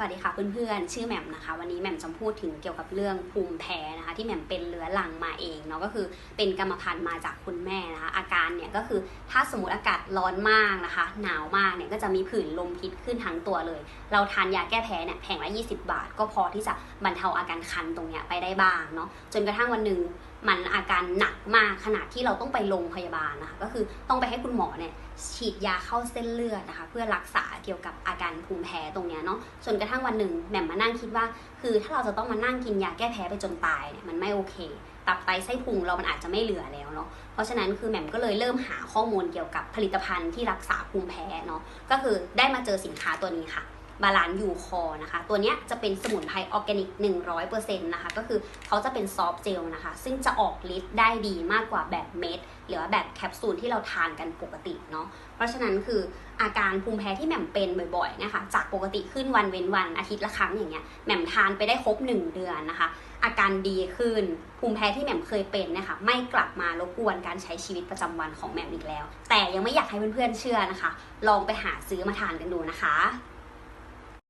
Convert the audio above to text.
สวัสดีค่ะเพื่อนๆ ชื่อแหม่มนะคะ วันนี้แหม่มจะพูดถึงเกี่ยวกับเรื่องภูมิแพ้นะคะ ที่แหม่มเป็นเรื้อรังมาเองเนาะก็คือเป็นกรรมพันธุ์มาจากคุณแม่นะคะ อาการเนี่ยก็คือถ้าสมมติอากาศร้อนมากนะคะ หนาวมากเนี่ยก็จะมีผื่นลมพิษขึ้นทั้งตัวเลย เราทานยาแก้แพ้เนี่ยแผงละ 20 บาท ก็พอที่จะบรรเทาอาการคันตรงเนี้ยไปได้บ้างเนาะจนกระทั่งวันหนึ่ง มันอาการหนักมากขนาดที่เราต้องไปโรงพยาบาลนะคะ ก็คือต้องไปให้คุณหมอเนี่ยฉีดยาเข้าเส้นเลือดนะคะ เพื่อรักษาเกี่ยวกับอาการภูมิแพ้ตรงเนี้ยเนาะจนกระทั่งวันหนึ่งแหม่มมานั่งคิดว่า คือถ้าเราจะต้องมานั่งกินยาแก้แพ้ไปจนตายเนี่ยมันไม่โอเค ตับไตไส้พุงเรามันอาจจะไม่เหลือแล้วเนาะเพราะฉะนั้นคือแหม่มก็เลยเริ่มหาข้อมูลเกี่ยวกับผลิตภัณฑ์ที่รักษาภูมิแพ้เนาะก็คือได้มาเจอสินค้าตัวนี้ค่ะ บาลานยูคอนะคะ ตัวเนี้ยจะเป็นสมุนไพรออร์แกนิก 100%นะคะ ก็คือเขาจะเป็นซอฟต์เจลนะคะ ซึ่งจะออกฤทธิ์ได้ดีมากกว่าแบบเม็ดหรือว่าแบบแคปซูลที่เราทานกันปกติเนาะ เพราะฉะนั้นคืออาการภูมิแพ้ที่แหม่มเป็นบ่อยๆนะคะ จากปกติขึ้นวันเว้นวันอาทิตย์ละครั้งอย่างเงี้ย แหม่มทานไปได้ครบ 1 เดือนนะคะ อาการดีขึ้น ภูมิแพ้ที่แหม่มเคยเป็นนะคะ ไม่กลับมารบกวนการใช้ชีวิตประจำวันของแหม่มอีกแล้ว แต่ยังไม่อยากให้เพื่อนๆเชื่อนะคะ ลองไปหาซื้อมาทานกันดูนะคะ